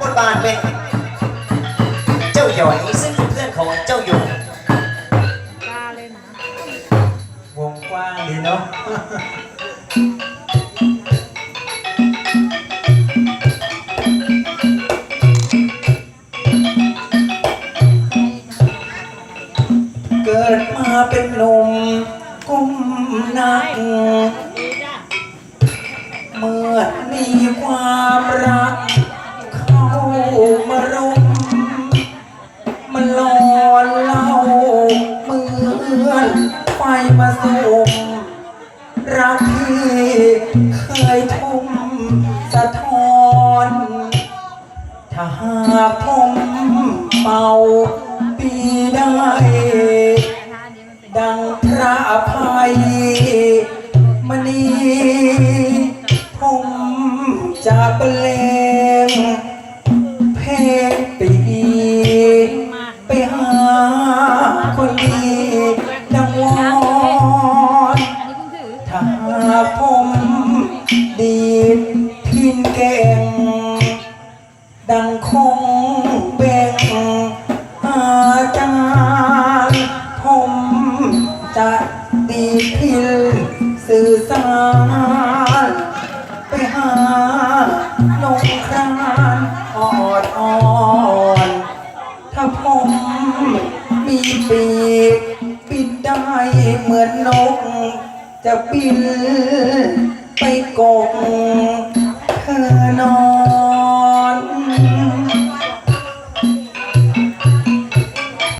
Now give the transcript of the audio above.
บทบาทเป็นเจ้าหยอยซึ่งเป็นเพื่อนของเจ้าอยู่กล้าเล่นนะวงกว้างดีเนาะ เกิดมาเป็นหนุ่มกุ้มนักดีจ้ะเมื่อมีความ มาสุมรักที่เคยทุ่มสะท้อน ถ้าหากผมเป่าปีได้ ดังพระอภัยมณีผมจะเปลงเพลงปี ดังคงเบ่งอาจารย์ผมจะดีพินสื่อสารไปหานงครานออดอ่อนถ้าผมมีปีกบินได้เหมือนนก จะบินไปกกเธอนอน